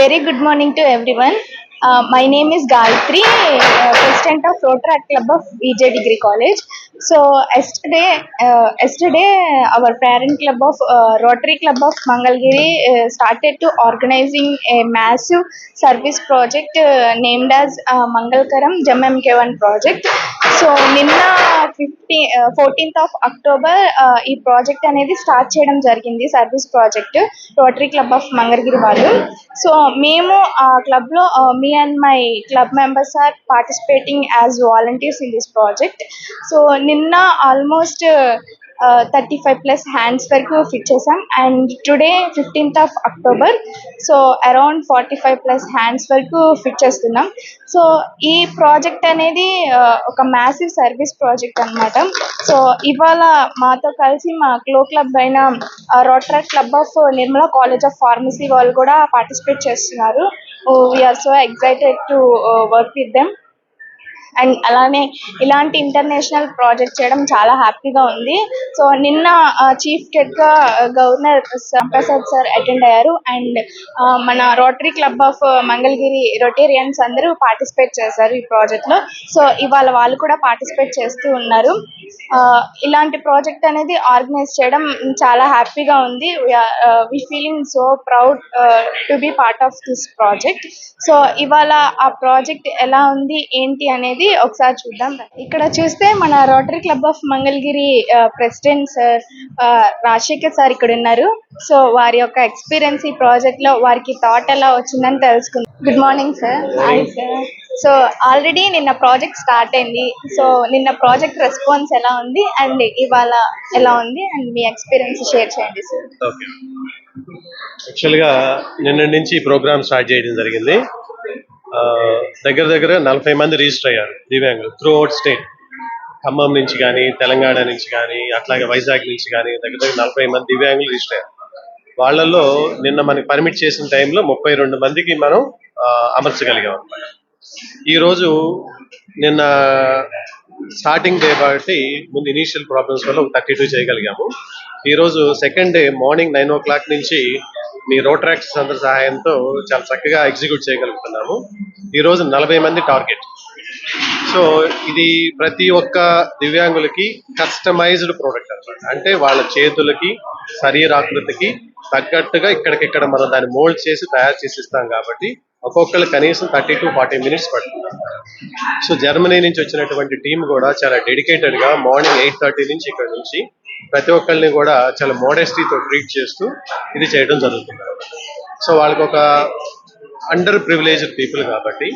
very good morning to everyone. Uh, my name is Gayatri, uh, president of Rotary Club of EJ Degree College. So yesterday yesterday our parent club of Rotary club of Mangalagiri started to organizing a massive service project named as Mangalakaram GMK one project so నిన్న fifty fourteenth of October ఈ project అనేది start చేయడం జరిగింది service project Rotary club of Mangalagiri వాళ్ళు. So మేము ఆ క్లబ్లో me and my club members are participating as volunteers in this project so నిన్న almost thirty five plus hands వరకు ఫిట్ చేసాం and today fifteenth of October so around forty five plus hands వరకు fit చేస్తున్నాం. So ఈ project అనేది uh, ఒక massive service project అన్నమాట. So ఇవాళ మాతో కలిసి మా క్లో క్లబ్ అయిన Rotary club of Nirmala college of pharmacy వాళ్ళు కూడా పార్టిసిపేట్ చేస్తున్నారు. We're so excited to work with them and అలానే ఇలాంటి ఇంటర్నేషనల్ ప్రాజెక్ట్ చేయడం చాలా హ్యాపీగా ఉంది. సో నిన్న chief guest governor Prasad sir attend అయ్యారు. అండ్ మన Rotary club of Mangalagiri Rotarians అందరూ పార్టిసిపేట్ చేశారు ఈ ప్రాజెక్ట్లో. సో ఇవాళ వాళ్ళు కూడా పార్టిసిపేట్ చేస్తూ ఉన్నారు. ఇలాంటి ప్రాజెక్ట్ అనేది ఆర్గనైజ్ చేయడం చాలా హ్యాపీగా ఉంది. We feeling so proud to be part of this project so ఇవాళ ఆ ప్రాజెక్ట్ ఎలా ఉంది ఏంటి అనేది ఒకసారి చూద్దాం. ఇక్కడ చూస్తే మన Rotary club of Mangalagiri president sir Rajasekhar sir ఇక్కడ ఉన్నారు. సో వారి యొక్క ఎక్స్పీరియన్స్ ఈ ప్రాజెక్ట్లో వారికి థాట్ ఎలా వచ్చిందని తెలుసుకుందాం. Good morning sir hi sir so already నిన్న ప్రాజెక్ట్ స్టార్ట్ అయింది. సో నిన్న ప్రాజెక్ట్ రెస్పాన్స్ ఎలా ఉంది అండ్ ఇవాళ ఎలా ఉంది అండ్ మీ ఎక్స్పీరియన్స్ షేర్ చేయండి సార్ ఓకే యాక్చువల్గా నిన్న నుంచి ఈ ప్రోగ్రామ్ స్టార్ట్ చేయడం జరిగింది. దగ్గర దగ్గర నలభై మంది రిజిస్టర్ అయ్యారు దివ్యాంగులు త్రూ అవుట్ స్టేట్ ఖమ్మం నుంచి కానీ తెలంగాణ నుంచి కానీ అట్లాగే వైజాగ్ నుంచి కానీ దగ్గర దగ్గర నలభై మంది దివ్యాంగులు రిజిస్టర్ అయ్యారు. వాళ్ళల్లో నిన్న మనకి పర్మిట్ చేసిన టైంలో ముప్పై రెండు మందికి మనం ఆ, అమర్చగలిగాం. అనమాట ఈరోజు నిన్న స్టార్టింగ్ డే కాబట్టి ముందు ఇనీషియల్ ప్రాబ్లమ్స్ వల్ల ఒక థర్టీ టూ చేయగలిగాము. ఈరోజు second day morning nine o'clock నుంచి మీ రోట్రాక్స్ అందరి సహాయంతో చాలా చక్కగా ఎగ్జిక్యూట్ చేయగలుగుతున్నాము. ఈరోజు నలభై మంది టార్గెట్. సో ఇది ప్రతి ఒక్క దివ్యాంగులకి కస్టమైజ్డ్ ప్రోడక్ట్ అనమాట అంటే వాళ్ళ చేతులకి శరీరాకృతికి తగ్గట్టుగా ఇక్కడికిక్కడ మనం దాన్ని మోల్డ్ చేసి తయారు చేసి ఇస్తాం కాబట్టి ఒక్కొక్కరు కనీసం థర్టీ టు ఫార్టీ మినిట్స్ పడుతుంది. సో జర్మనీ నుంచి వచ్చినటువంటి టీం కూడా చాలా డెడికేటెడ్గా మార్నింగ్ ఎయిట్ థర్టీ నుంచి ఇక్కడ నుంచి ప్రతి ఒక్కరిని కూడా చాలా మోడెస్టీతో ట్రీట్ చేస్తూ ఇది చేయడం జరుగుతుంది. సో వాళ్ళకి ఒక అండర్ ప్రివిలేజ్డ్ పీపుల్ కాబట్టి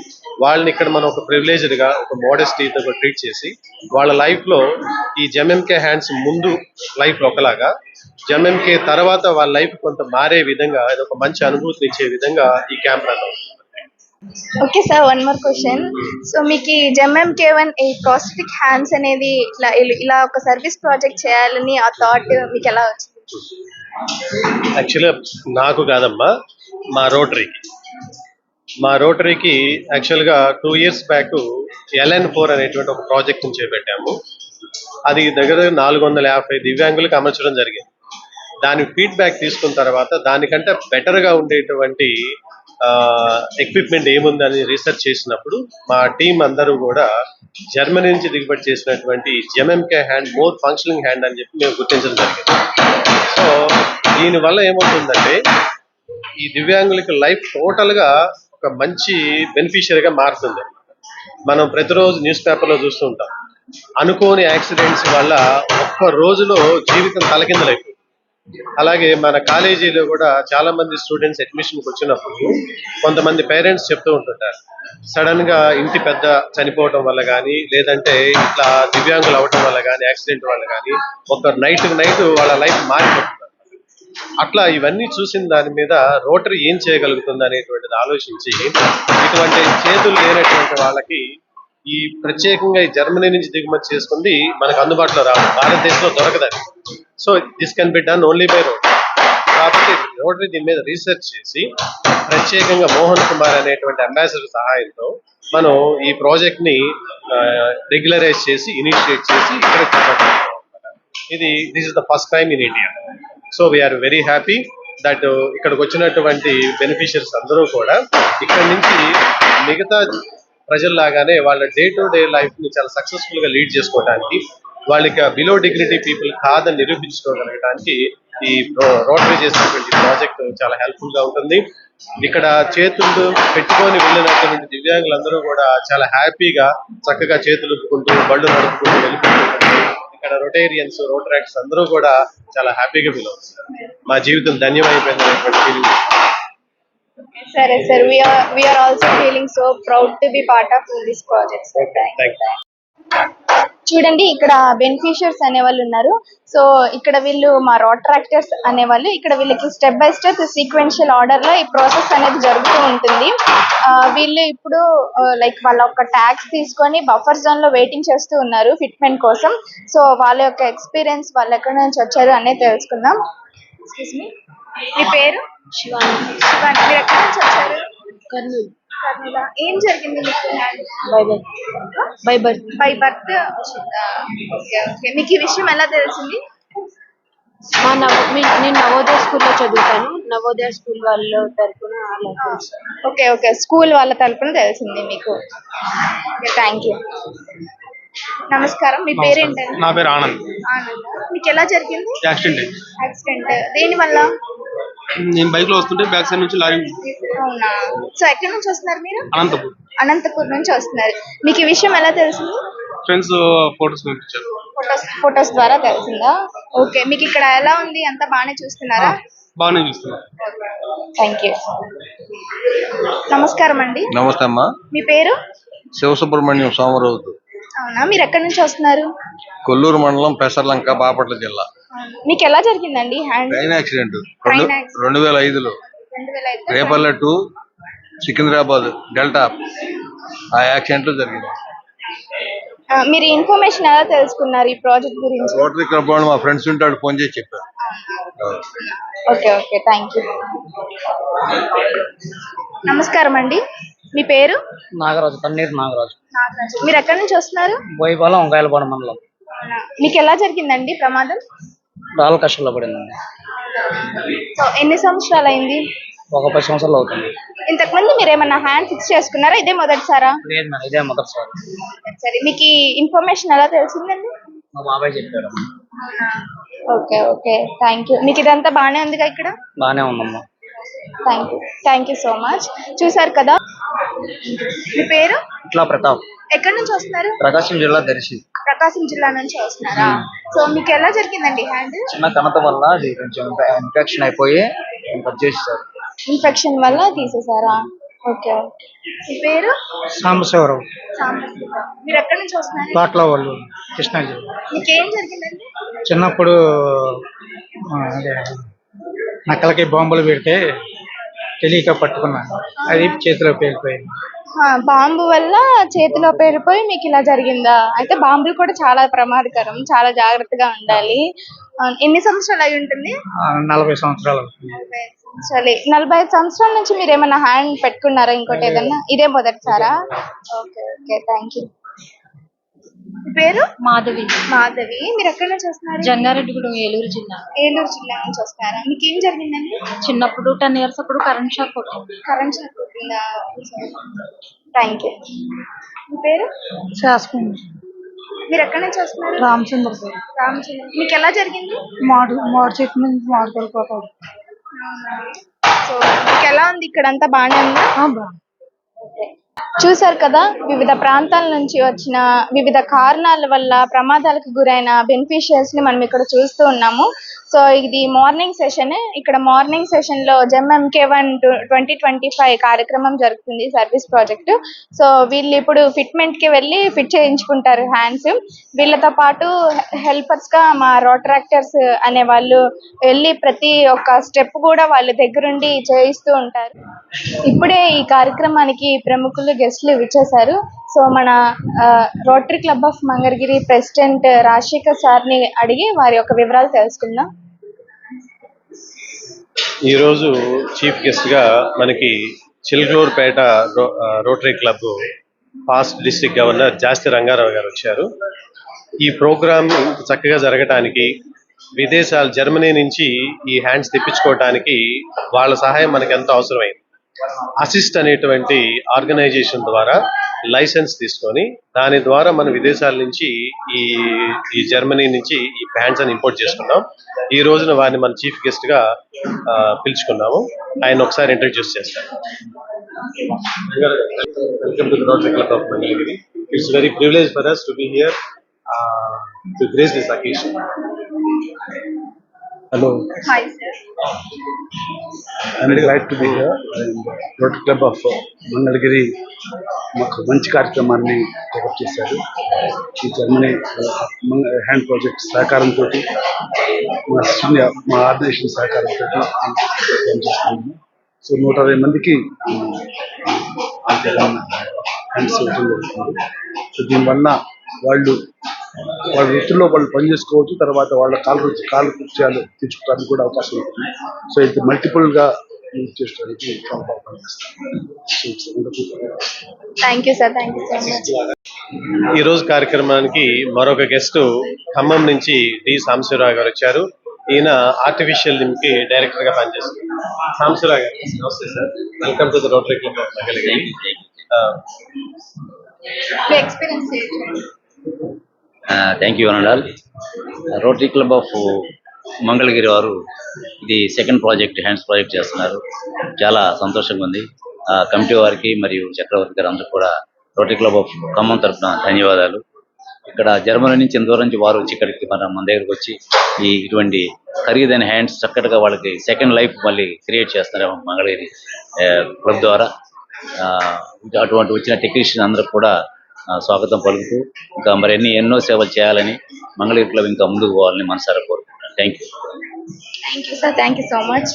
వాళ్ళని ఇక్కడ మనం ఒక ప్రివిలేజ్డ్గా ఒక మోడెస్టీతో ట్రీట్ చేసి వాళ్ళ లైఫ్లో ఈ జెమ్ఎంకే హ్యాండ్స్ ముందు లైఫ్ ఒకలాగా జెమ్ఎంకే తర్వాత వాళ్ళ లైఫ్ కొంత మారే విధంగా ఇది ఒక మంచి అనుభూతిని ఇచ్చే విధంగా ఈ క్యాంప్ రన్ అవుతుంది. Okay sir one more question so మీకు ఈ జెమ్ఎం కేవన్ ఈ ప్రాస్టిక్ హ్యాండ్స్ అనేది ఇట్లా ఇలా ఒక సర్వీస్ ప్రాజెక్ట్ చేయాలని ఆ థాట్ మీకు ఎలా వచ్చింది? యాక్చువల్గా నాకు కాదమ్మా మా రోటరీకి మా రోటరీకి యాక్చువల్గా two years back LN four అనేటువంటి ఒక ప్రాజెక్ట్ చేపట్టాము అది దగ్గర దగ్గర నాలుగు వందల యాభై దివ్యాంగులకు అమర్చడం జరిగింది. దాని ఫీడ్బ్యాక్ తీసుకున్న తర్వాత దానికంటే బెటర్గా ఉండేటువంటి ఎక్విప్మెంట్ ఏముందని రీసెర్చ్ చేసినప్పుడు మా టీం అందరూ కూడా జర్మనీ నుంచి దిగుబడి చేసినటువంటి GMK hand more functioning hand అని చెప్పి మేము గుర్తించడం జరిగింది. సో దీనివల్ల ఏమవుతుందంటే ఈ దివ్యాంగులకి లైఫ్ టోటల్గా ఒక మంచి బెనిఫిషియరీగా మారుతుంది. మనం ప్రతిరోజు న్యూస్ పేపర్లో చూస్తుంటాం అనుకోని యాక్సిడెంట్స్ వల్ల ఒక్క రోజులో జీవితం తలకిందలైపోతుంది. అలాగే మన కాలేజీలో కూడా చాలా మంది స్టూడెంట్స్ అడ్మిషన్కి వచ్చినప్పుడు కొంతమంది పేరెంట్స్ చెప్తూ ఉంటుంటారు. సడన్గా ఇంటి పెద్ద చనిపోవటం వల్ల కానీ లేదంటే ఇట్లా దివ్యాంగులు అవటం వల్ల కానీ యాక్సిడెంట్ వల్ల కానీ ఒక నైట్ నైట్ వాళ్ళ లైఫ్ మారిపోతుంది అట్లా ఇవన్నీ చూసిన దాని మీద రోటరీ ఏం చేయగలుగుతుంది అనేటువంటిది ఆలోచించి ఇటువంటి చేతులు లేనటువంటి వాళ్ళకి ఈ ప్రత్యేకంగా ఈ జర్మనీ నుంచి దిగుమతి చేసుకుంది మనకు అందుబాటులో రాదు. భారతదేశంలో దొరకదని so this can be done only by road కాబట్టి రోటరీ దీని మీద రీసెర్చ్ చేసి ప్రత్యేకంగా మోహన్ కుమార్ అనేటువంటి అంబాసిడర్ సహాయంతో మనం ఈ ప్రాజెక్ట్ని రెగ్యులరైజ్ చేసి ఇనిషియేట్ చేసి ఇక్కడ ఇది this is the first time in India so we're very happy that ఇక్కడికి వచ్చినటువంటి బెనిఫిషియర్స్ అందరూ కూడా ఇక్కడ నుంచి మిగతా ప్రజల్లాగానే వాళ్ళ డే టు డే లైఫ్ని చాలా సక్సెస్ఫుల్గా లీడ్ చేసుకోవడానికి వాళ్ళకి బిలో డిగ్నిటీ పీపుల్ కాదని నిరూపించుకోగలగడానికి ఈ రోటరీ చేసినటువంటి ప్రాజెక్ట్ చాలా హెల్ప్ఫుల్గా ఉంటుంది. ఇక్కడ చేతులు పెట్టుకొని వెళ్ళినటువంటి దివ్యాంగులందరూ కూడా చాలా హ్యాపీగా చక్కగా చేతులు ఊపుకుంటూ బళ్ళు నడుపుకుంటూ వెళ్ళిపోతుంటారు ఇక్కడ రొటేరియన్స్ రోటరాక్స్ అందరూ కూడా చాలా హ్యాపీగా ఫీల్ అవుతున్నారు. మా జీవితం ధన్యమైపోయింది అనేటువంటి ఫీలింగ్ సరే sir we're also feeling so proud to be part of this project sir చూడండి ఇక్కడ బెనిఫిషియర్స్ అనే వాళ్ళు ఉన్నారు. సో ఇక్కడ వీళ్ళు మా రోట్రాక్టర్స్ అనే వాళ్ళు ఇక్కడ వీళ్ళకి స్టెప్ బై స్టెప్ సీక్వెన్షియల్ ఆర్డర్లో ఈ ప్రాసెస్ అనేది జరుగుతూ ఉంటుంది. వీళ్ళు ఇప్పుడు లైక్ వాళ్ళ ఒక ట్యాక్స్ తీసుకొని బఫర్ జోన్లో వెయిటింగ్ చేస్తూ ఉన్నారు ఫిట్మెంట్ కోసం. సో వాళ్ళ యొక్క ఎక్స్పీరియన్స్ వాళ్ళు ఎక్కడి నుంచి వచ్చారు అనేది తెలుసుకుందాం. ఎక్స్క్యూజ్ మీ మీ పేరు? శివాని. శివాని. మీరు ఎక్కడి నుంచి వచ్చారు? కర్నూలు. కర్నూలు? ఏం జరిగింది మీకు? By by by by by birth. Okay okay. మీకు ఈ విషయం ఎలా తెలిసింది? మా నవ నేను నవోదయ స్కూల్లో చదువుతాను. నవోదయ స్కూల్ వాళ్ళ తరఫున. Okay okay. స్కూల్ వాళ్ళ తరపున తెలిసింది మీకు. Thank you. నమస్కారం మీ పేరేంటండి? నా పేరు ఆనంద్. ఆనంద్. మీకు ఎలా జరిగింది? యాక్సిడెంట్. యాక్సిడెంట్. దేని వల్ల నేను బైక్లో వస్తుంటే బ్యాక్ సైడ్ నుంచి లారీ అవునా? సో ఎక్కడి నుంచి వస్తున్నారు మీరు? అనంతపూర్. అనంతపూర్ నుంచి వస్తున్నారు. మీకు ఈ విషయం ఎలా తెలిసింది? ఫ్రెండ్స్ ఫొటోస్ పంపించారు. ఫొటోస్ ఫొటోస్ ద్వారా తెలిసిందా? ఓకే మీకు ఇక్కడ ఎలా ఉంది? అంతా బాగానే చూస్తున్నారా? బాగానే చూస్తున్నా. థ్యాంక్ యూ నమస్కారం అండి. నమస్తే అమ్మా. మీ పేరు? శివసుబ్రహ్మణ్యం సోమరాజు అవునా? మీరు ఎక్కడి నుంచి వస్తున్నారు? కొల్లూరు మండలం పెసర్లంక బాపట్ల జిల్లా. మీకు ఎలా జరిగిందండి? Hand train accident. రెండు వేల ఐదులో. రెండు వేల ఐదు రేపల్లె టు సికింద్రాబాద్ డెల్టా. ఆ యాక్సిడెంట్లో జరిగింది. ఆ, మీరు ఇన్ఫర్మేషన్ ఎలా తెలుసుకున్నారు ఈ ప్రాజెక్ట్ గురించి? రోటరీ క్లబ్ వాళ్ళు మా ఫ్రెండ్స్ ఉంటే వాళ్ళు ఫోన్ చేసి చెప్పారు. Okay okay. థ్యాంక్ యూ నమస్కారం అండి మీ పేరు? నాగరాజు తన్నీరు నాగరాజు. మీరు ఎక్కడి నుంచి వస్తున్నారు? బోయిపాలెం వంకాయలపాడు మండలం. మీకు ఎలా జరిగిందండి ప్రమాదం? రాళ్ళ కష్టంలో పడిందండి. సో ఎన్ని సంవత్సరాలు అయింది? ఒక పది సంవత్సరాలు అవుతుంది. ఇంతకు ముందు మీరు ఏమన్నా హ్యాండ్ ఫిక్స్ చేసుకున్నారా? ఇదే మొదటిసారా? లేదు మేడం ఇదే మొదటిసారి. సరే మీకు ఈ ఇన్ఫర్మేషన్ ఎలా తెలిసిందండి? మా బాబాయ్ చెప్పాడు. Okay okay. థ్యాంక్ యూ మీకు ఇదంతా బాగానే ఉందిగా ఇక్కడ? బాగానే ఉందమ్మా. Thank you thank you so much చూసారు కదా? మీ పేరు? ఇట్లా ప్రతాప్. ఎక్కడి నుంచి వస్తున్నారు? ప్రకాశం జిల్లా దర్శి. ప్రకాశం జిల్లా నుంచి వస్తున్నారా? సో మీకు ఎలా జరిగిందండి హ్యాండ్? చిన్న కణత వల్ల అది కొంచెం ఇన్ఫెక్షన్ అయిపోయి కట్ చేసేసారు. ఇన్ఫెక్షన్ వల్ల తీసేసారా? ఓకే మీ పేరు? సాంబశివరావు. మీరు ఎక్కడి నుంచి వస్తున్నారు? తోటలో వాళ్ళు కృష్ణా జిల్లా మీకు ఏం జరిగిందండి? చిన్నప్పుడు అదే నక్కలకి బాంబులు పెడితే తెలియక పట్టుకున్నాను. అది చేతిలో పేలిపోయింది. ఆ, బాంబు వల్ల చేతిలో పేరిపోయి మీకు ఇలా జరిగిందా? అయితే బాంబులు కూడా చాలా ప్రమాదకరం చాలా జాగ్రత్తగా ఉండాలి. ఆ, ఎన్ని సంవత్సరాలు అయి ఉంటుంది? ఆ, నలభై సంవత్సరాలు అవుతుంది. సరే నలభై ఐదు సంవత్సరాల నుంచి మీరు ఏమైనా హ్యాండ్ పెట్టుకున్నారా ఇంకోటి ఏదన్నా? ఇదే మొదటిసారా? ఓకే ఓకే థ్యాంక్ యూ పేరు? మాధవి. మాధవి. మీరు ఎక్కడి నుంచి వస్తున్నారు? జంగారెడ్డిగూడెం ఏలూరు జిల్లా. ఏలూరు జిల్లా నుంచి వస్తారా మీకు ఏం జరిగిందండి? చిన్నప్పుడు టెన్ ఇయర్స్ అప్పుడు కరెంట్ షాక్ కొట్టింది. కరెంట్ షాక్ కొట్టిందా? థ్యాంక్ యూ మీ పేరు? శాస్త్రం మీరు ఎక్కడి నుంచి వస్తున్నారు? రామచంద్రపూర్. రామచంద్ర మీకు ఎలా జరిగింది? మాడు మాడు చెట్టు నుంచి మాడు పడిపోతాడు సో మీకు ఎలా ఉంది? ఇక్కడ అంతా బాగానే ఉందా చూసారు కదా వివిధ ప్రాంతాల నుంచి వచ్చిన వివిధ కారణాల వల్ల ప్రమాదాలకు గురైన బెనిఫిషియర్స్ని మనం ఇక్కడ చూస్తూ ఉన్నాము. సో ఇది మార్నింగ్ సెషన్. ఇక్కడ మార్నింగ్ సెషన్లో GMK one twenty twenty five కార్యక్రమం జరుగుతుంది సర్వీస్ ప్రాజెక్ట్. సో వీళ్ళు ఇప్పుడు ఫిట్మెంట్కి వెళ్ళి ఫిట్ చేయించుకుంటారు హ్యాండ్స్. వీళ్ళతో పాటు హెల్పర్స్గా మా రోట్రాక్టర్స్ అనే వాళ్ళు వెళ్ళి ప్రతి ఒక్క స్టెప్ కూడా వాళ్ళ దగ్గరుండి చేయిస్తూ ఉంటారు. ఇప్పుడే ఈ కార్యక్రమానికి ప్రముఖులు గెస్ట్లు విచ్చేశారు. సో మన ఆ, Rotary club of Mangalagiri president Rajasekhar సార్ని అడిగి వారి యొక్క వివరాలు తెలుసుకుందాం. ఈరోజు చీఫ్ గెస్ట్గా మనకి చిల్గూరుపేట రో Rotary club past district governor Jasti Rangarao గారు వచ్చారు. ఈ ప్రోగ్రామ్ చక్కగా జరగటానికి విదేశాలు జర్మనీ నుంచి ఈ హ్యాండ్స్ తెప్పించుకోవటానికి వాళ్ళ సహాయం మనకు ఎంతో అవసరమైంది. అసిస్ట్ అనేటువంటి ఆర్గనైజేషన్ ద్వారా లైసెన్స్ తీసుకొని దాని ద్వారా మన విదేశాల నుంచి ఈ ఈ జర్మనీ నుంచి ఈ ప్యాంట్స్ అని ఇంపోర్ట్ చేసుకున్నాం. ఈ రోజున వారిని మన చీఫ్ గెస్ట్గా పిలుచుకున్నాము. ఆయన ఒకసారి ఇంట్రడ్యూస్ చేస్తాను welcome to Rotary club of Mangalagiri it's very privilege for us to be here to grace this occasion hello Hi, sir. I'm glad to be here. Rotary club of Mangalagiri మాకు మంచి కార్యక్రమాన్ని take up చేశారు ఈ Germany hand project సహకారంతో మా శూన్య మా organisation సహకారంతో పనిచేస్తున్నాము సో నూట అరవై మందికి హ్యాండ్స్ ఇవ్వడం జరుగుతుంది సో దీనివల్ల వాళ్ళు వాళ్ళ వృత్తిలో వాళ్ళు పని చేసుకోవచ్చు తర్వాత వాళ్ళ కాలు కాలు కృత్యాలు తీర్చుకోవడానికి కూడా అవకాశం ఉంటుంది. సో ఇది మల్టిపుల్గా యూజ్ చేసుకోవడానికి చాలా బాగా పనిచేస్తుంది. ఈ రోజు కార్యక్రమానికి మరొక గెస్ట్ ఖమ్మం నుంచి డి. సాంబశివరావు గారు వచ్చారు. ఈయన ఆర్టిఫిషియల్ లిమ్కి డైరెక్టర్గా పనిచేస్తున్నారు. సాంబశివరావు గారు నమస్తే sir welcome to the Rotary club of experience ఏంటి? థ్యాంక్ యూ అనండాల్ రోటరీ క్లబ్ ఆఫ్ మంగళగిరి వారు ఇది సెకండ్ ప్రాజెక్ట్ హ్యాండ్స్ ప్రాజెక్ట్ చేస్తున్నారు. చాలా సంతోషంగా ఉంది. ఆ కమిటీ వారికి మరియు చక్రవర్తి గారు అందరూ కూడా రోటరీ క్లబ్ ఆఫ్ ఖమ్మం తరఫున ధన్యవాదాలు. ఇక్కడ జర్మనీ నుంచి ఎంత దూరం నుంచి వారు వచ్చి ఇక్కడికి మన మన దగ్గరకు వచ్చి ఈ ఇటువంటి ఖరీదైన హ్యాండ్స్ చక్కటిగా వాళ్ళకి సెకండ్ లైఫ్ మళ్ళీ క్రియేట్ చేస్తున్నారు మంగళగిరి క్లబ్ ద్వారా. ఆ, అటువంటి వచ్చిన టెక్నీషియన్ అందరూ కూడా స్వాగతం పలుకుతూ ఇంకా మరిన్ని ఎన్నో సేవలు చేయాలని మంగళగిరి క్లబ్ ఇంకా ముందుకు పోవాలని మనసారా కోరుకుంటున్నాను. Thank you thank you sir thank you so much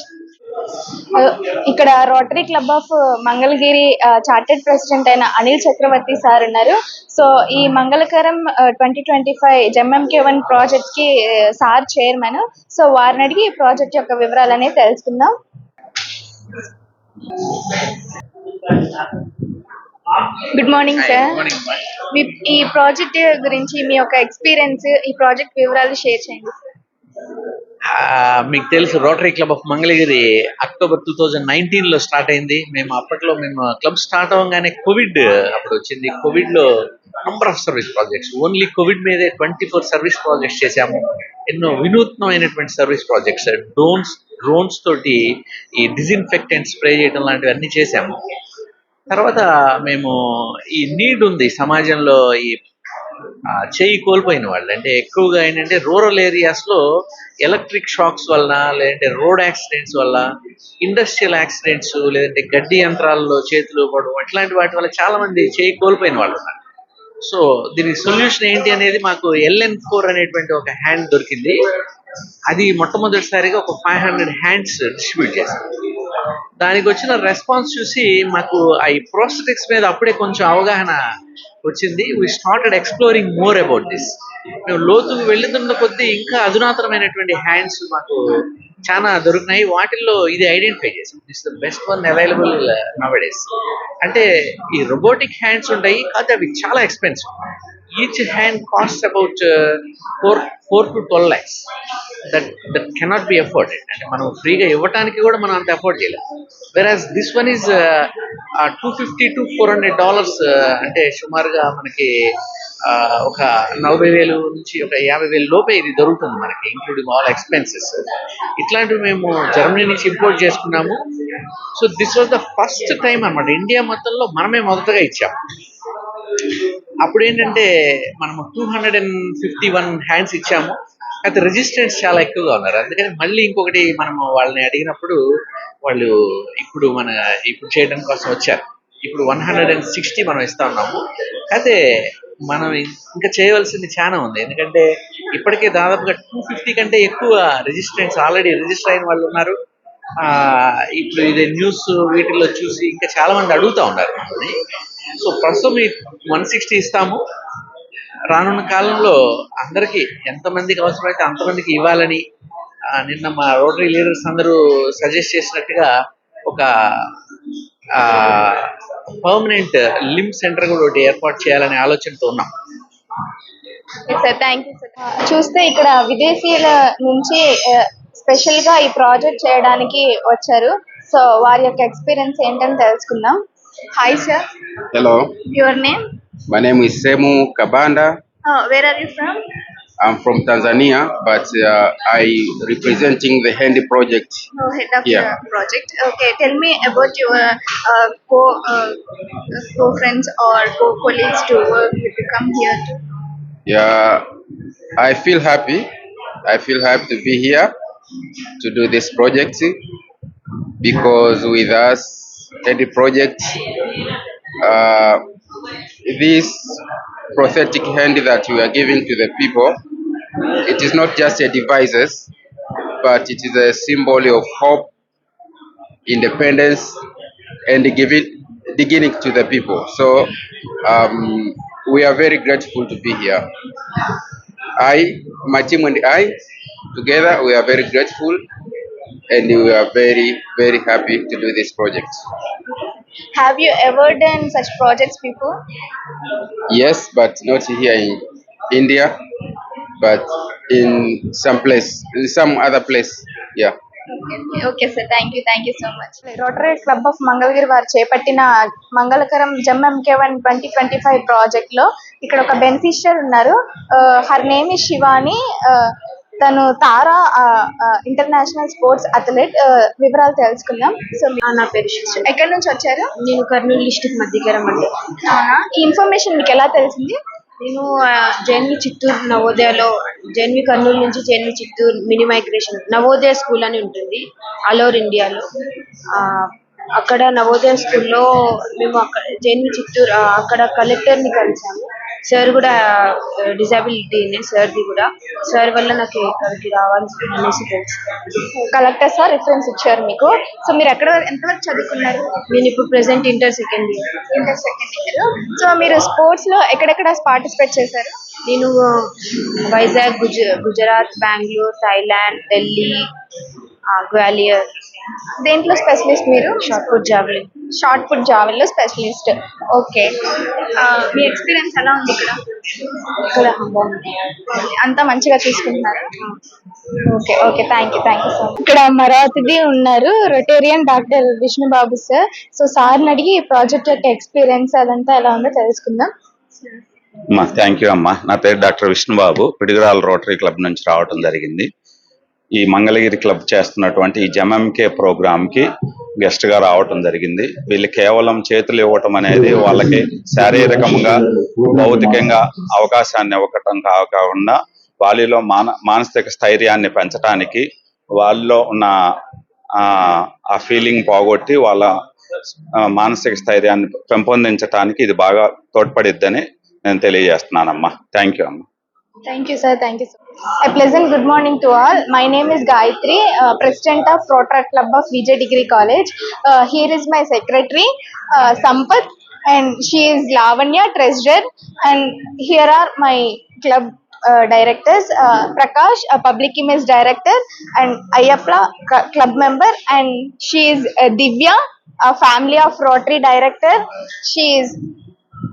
ఇక్కడ Rotary club of Mangalagiri chartered president అయిన అనిల్ చక్రవర్తి సార్ ఉన్నారు. సో ఈ Mangalakaram twenty twenty five GMK one ప్రాజెక్ట్కి సార్ చైర్మన్ సో వారిని అడిగి ఈ ప్రాజెక్ట్ యొక్క వివరాలనే తెలుసుకుందాం. గుడ్ మార్నింగ్ సార్ మీ ఈ ప్రాజెక్ట్ గురించి మీ యొక్క ఎక్స్పీరియన్స్ ఈ ప్రాజెక్ట్ వివరాలు షేర్ చేయండి. మీకు తెలుసు Rotary club of Mangalagiri October two thousand నైన్టీన్లో స్టార్ట్ అయింది. మేము అప్పట్లో మేము క్లబ్ స్టార్ట్ అవ్వగానే కోవిడ్ అప్పుడు వచ్చింది. కోవిడ్లో number of service projects only Covid మీదే ట్వంటీ ఫోర్ సర్వీస్ ప్రాజెక్ట్స్ చేశాము. ఎన్నో వినూత్నమైనటువంటి సర్వీస్ ప్రాజెక్ట్స్ డ్రోన్స్ డ్రోన్స్ తోటి ఈ డిజిన్ఫెక్టెంట్ స్ప్రే చేయడం లాంటివి అన్ని చేశాము. తర్వాత మేము ఈ నీడ్ ఉంది సమాజంలో ఈ చేయి కోల్పోయిన వాళ్ళు. అంటే ఎక్కువగా ఏంటంటే రూరల్ ఏరియాస్లో ఎలక్ట్రిక్ షాక్స్ వలన లేదంటే రోడ్ యాక్సిడెంట్స్ వల్ల ఇండస్ట్రియల్ యాక్సిడెంట్స్ లేదంటే గడ్డి యంత్రాల్లో చేతులు పడడం ఇట్లాంటి వాటి వల్ల చాలా మంది చేయి కోల్పోయిన వాళ్ళు ఉన్నారు. సో దీనికి సొల్యూషన్ ఏంటి అనేది మాకు ఎల్ఎన్ ఫోర్ అనేటువంటి ఒక హ్యాండ్ దొరికింది. అది మొట్టమొదటిసారిగా ఒక ఫైవ్ హండ్రెడ్ హ్యాండ్స్ డిస్ట్రిబ్యూట్ చేశాం దానికి వచ్చిన రెస్పాన్స్ చూసి మాకు ఆ ఈ ప్రోస్థెటిక్స్ మీద అప్పుడే కొంచెం అవగాహన వచ్చింది. We started exploring more about this మేము లోతుకు వెళ్తున్న కొద్దీ ఇంకా అధునాతనమైనటువంటి హ్యాండ్స్ మాకు చాలా దొరికినాయి. వాటిల్లో ఇది ఐడెంటిఫై చేసాం. This the best one available nowadays అంటే ఈ రోబోటిక్ హ్యాండ్స్ ఉంటాయి కాదు అవి చాలా expensive each hand cost about four four to twelve lakhs that that cannot be afforded అంటే మనం ఫ్రీగా ఇవ్వడానికి కూడా మనం అంత అఫోర్డ్ చేయలేం. Whereas this one is two fifty to four hundred dollars అంటే సుమారుగా మనకి uh, ఒక నలభై వేలు నుంచి ఒక యాభై వేలు లోపే ఇది దొరుకుతుంది మనకి ఇంక్లూడింగ్ ఆల్ ఎక్స్పెన్సెస్ ఇట్లాంటివి మేము జర్మనీ నుంచి ఇంపోర్ట్ చేసుకున్నాము. So this was the first time అన్నమాట. ఇండియా మొత్తంలో మనమే మొదటగా ఇచ్చాము అప్పుడు ఏంటంటే మనము two hundred and fifty one hands ఇచ్చాము. అయితే రెసిస్టెన్స్ చాలా ఎక్కువగా ఉన్నారు. అందుకని మళ్ళీ ఇంకొకటి మనం వాళ్ళని అడిగినప్పుడు వాళ్ళు ఇప్పుడు మన ఇప్పుడు చేయడం కోసం వచ్చారు. ఇప్పుడు వన్ హండ్రెడ్ అండ్ సిక్స్టీ మనం ఇస్తా ఉన్నాము. అయితే మనం ఇంకా చేయవలసింది చాలా ఉంది. ఎందుకంటే ఇప్పటికే దాదాపుగా టూ ఫిఫ్టీ కంటే ఎక్కువ రిజిస్ట్రెంట్స్ ఆల్రెడీ రిజిస్టర్ అయిన వాళ్ళు ఉన్నారు. ఆ, ఇప్పుడు ఇది న్యూస్ వీటిల్లో చూసి ఇంకా చాలా మంది అడుగుతా ఉన్నారు మనల్ని. సో ప్రస్తుతం ఈ వన్ సిక్స్టీ ఇస్తాము. రానున్న కాలంలో అందరికీ ఎంతమందికి అవసరమైతే అంతమందికి ఇవ్వాలని నిన్న మా రోటరీ లీడర్స్ అందరూ సజెస్ట్ చేసినట్టుగా ఒక పర్మనెంట్ లిమ్ సెంటర్ కూడా ఒకటి ఏర్పాటు చేయాలనే ఆలోచనతో ఉన్నాం. సార్ థ్యాంక్ యూ సార్ చూస్తే ఇక్కడ విదేశీయుల నుంచి స్పెషల్గా ఈ ప్రాజెక్ట్ చేయడానికి వచ్చారు. సో వారి యొక్క ఎక్స్పీరియన్స్ ఏంటని తెలుసుకుందాం. Hi sir Hello, your name My name is Semu Kabanda. Oh, where are you from? I'm from Tanzania, but uh, I representing the Handy project. Oh, yeah. project. Okay, tell me about your uh, co uh, co friends or co colleagues to work to come here. To. Yeah, I feel happy. I feel happy to be here to do this project because with us, Handy project. Uh, this prosthetic hand that we are giving to the people, it is not just a devices, but it is a symbol of hope, independence, and giving beginning to the people. So um, we are very grateful to be here. I, my team and I, together we are very grateful and we are very very happy to do this project. Have you ever done such projects before? Yes, but not here in India, but in some place, in some other place. Yeah. Okay sir thank you thank you so much Rotary club of Mangalagiri వారు చేపట్టిన Mangalakaram GMK one twenty twenty five ప్రాజెక్ట్లో ఇక్కడ ఒక beneficiary ఉన్నారు her name is Shivani Uh, తను తారా international sports athlete వివరాలు తెలుసుకుందాం. So నా పేరు ఎక్కడి నుంచి వచ్చారు? నేను కర్నూలు డిస్టిక్ మధ్యకరం అండి ఈ ఇన్ఫర్మేషన్ మీకు ఎలా తెలిసింది? నేను ఆ, జేఎన్వి చిత్తూరు నవోదయలో జేఎన్వి కర్నూలు నుంచి JNV Chittoor mini migration Navodaya school అని ఉంటుంది ఆల్ ఓవర్ ఇండియాలో ఆ, అక్కడ నవోదయ స్కూల్లో మేము అక్కడ జేఎన్వి చిత్తూరు అక్కడ కలెక్టర్ని కలిసాము. సార్ కూడా డిజబిలిటీనే సార్ది కూడా. సార్ వల్ల నాకు ఇక్కడికి రావాల్సి అనేసి తెలుసు. కలెక్టర్ సార్ రిఫరెన్స్ ఇచ్చారు మీకు. సో మీరు ఎక్కడ ఎంతవరకు చదువుకున్నారు? నేను ఇప్పుడు present inter second year inter second year so మీరు స్పోర్ట్స్లో ఎక్కడెక్కడ పార్టిసిపేట్ చేశారు? నేను వైజాగ్ గుజ గుజరాత్ బెంగళూరు థైలాండ్ ఢిల్లీ గ్వాలియర్. దేంట్లో స్పెషలిస్ట్ మీరు? Shot put javelin shot put జావెల్లో specialist. Okay. మీ ఎక్స్పీరియన్స్ ఎలా ఉంది ఇక్కడ? ఇక్కడ బాగుంది. అంతా మంచిగా చూసుకుంటున్నారు? Okay okay. Thank you thank you sir ఇక్కడ మరో అతిథి ఉన్నారు Rotarian doctor Vishnubabu sir so సార్ని అడిగి ఈ ప్రాజెక్ట్ యొక్క ఎక్స్పీరియన్స్ అదంతా ఎలా ఉందో తెలుసుకుందాం. అమ్మా థ్యాంక్ యూ అమ్మా. నా పేరు doctor Vishnubabu. Pidugurala Rotary club నుంచి రావటం జరిగింది. ఈ మంగళగిరి క్లబ్ చేస్తున్నటువంటి ఈ జమఎంకే ప్రోగ్రామ్కి కి గెస్ట్గా రావటం జరిగింది. వీళ్ళు కేవలం చేతులు ఇవ్వటం అనేది వాళ్ళకి శారీరకంగా భౌతికంగా అవకాశాన్ని ఇవ్వటం కాకుండా వాళ్ళలో మాన మానసిక స్థైర్యాన్ని పెంచడానికి వాళ్ళలో ఉన్న ఆ, ఫీలింగ్ పోగొట్టి వాళ్ళ మానసిక స్థైర్యాన్ని పెంపొందించడానికి ఇది బాగా తోడ్పడిద్దని నేను తెలియజేస్తున్నానమ్మా. థ్యాంక్ యూ అమ్మా. Thank you, sir. Thank you, sir. A pleasant good morning to all. My name is Gayatri, uh, President of Rotary Club of VJ Degree College. Uh, here is my secretary, uh, Sampath, and she is Lavanya, treasurer. And here are my club uh, directors, uh, Prakash, a public image director, and Ayapla, club member, and she is uh, Divya, a family of Rotary director. She is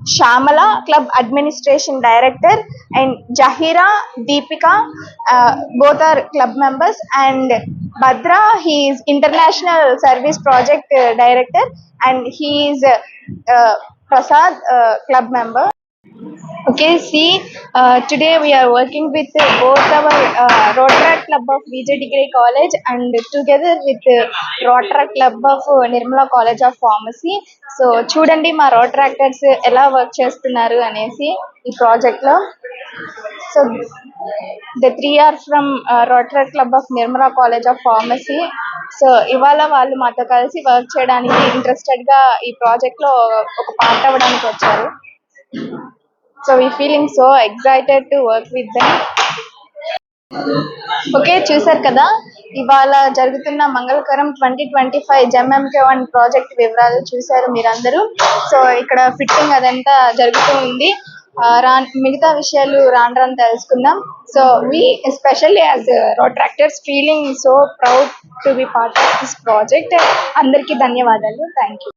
Shamala, Club Administration Director, and Jahira, Deepika, uh, both are club members, and Badra, he is International Service Project uh, Director, and he is uh, uh, Prasad, uh, club member. Okay, see, uh, today we are working with uh, both our uh, Rotary Club of VJ Degree College and together with uh, Rotary Club of uh, Nirmala College of Pharmacy. So చూడండి మా Rotaractors ఎలా work చేస్తున్నారు అనేసి ఈ ప్రాజెక్ట్లో so the three R from Rotary club of Nirmala college of pharmacy so ఇవాళ వాళ్ళు మాతో కలిసి వర్క్ చేయడానికి ఇంట్రెస్టెడ్గా ఈ ప్రాజెక్ట్లో ఒక పార్ట్ అవ్వడానికి వచ్చారు so we feeling so excited to work with them okay చూసారు కదా? ఇవాళ జరుగుతున్న Mangalakaram twenty twenty five GMK one project వివరాలు చూసారు మీరందరూ. సో ఇక్కడ ఫిట్టింగ్ అదంతా జరుగుతూ ఉంది. రా మిగతా విషయాలు రాను రాను తెలుసుకుందాం. So we especially as Rotaractors feeling so proud to be part of this project అందరికీ ధన్యవాదాలు. Thank you